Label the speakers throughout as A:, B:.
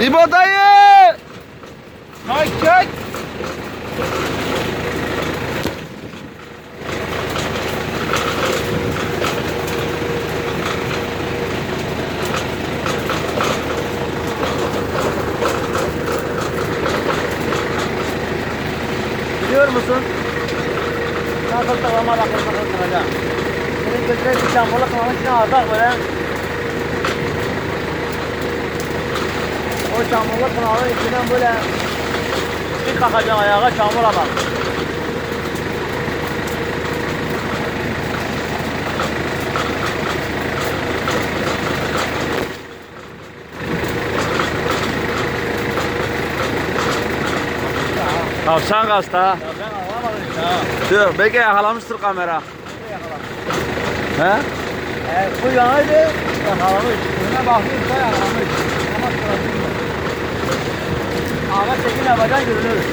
A: İbo dayı!
B: Çay çay.
C: Biliyor musun? Nasıl tavama bakır bakır kıracağım. Senin götüre bir çamurla kılamak için ağzak böyle. O çamurla kınalın içinden böyle bir kalkacağım ayağa çamura bak.
A: Tavşan kaçtı ha.
C: Ya ben anlamadım işte ha.
A: Dur belki yakalamıştır kamera. He?
C: E, bu yanaydı yakalamış. Önüne baktıysa yakalamış. Ama sırası yok. Ağaç çekim yapacaksın görünür.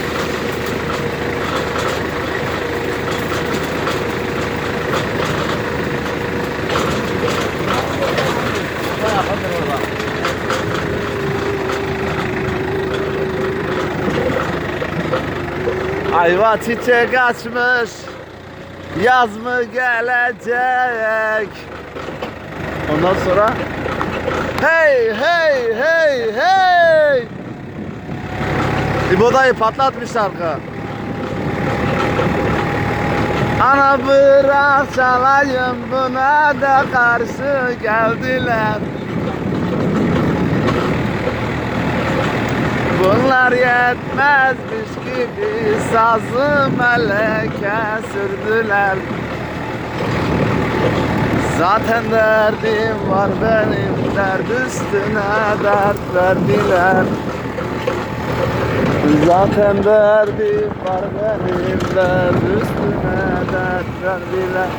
A: Ayva çiçek açmış. Yaz mı gelecek? Ondan sonra Hey hey hey hey! İbo dayı patlatmış şarkı. Ana bırak çalayım buna da karşı geldiler. Bunlar yetmezmiş gibi sazı meleke sürdüler Zaten derdim var benim dert üstüne dert verdiler. Zaten derdim var benim dert üstüne dert verdiler.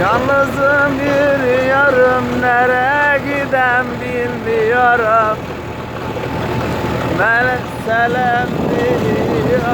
A: Yalnızım yürüyorum nereye gidem bilmiyorum. Meselen biliyorum ne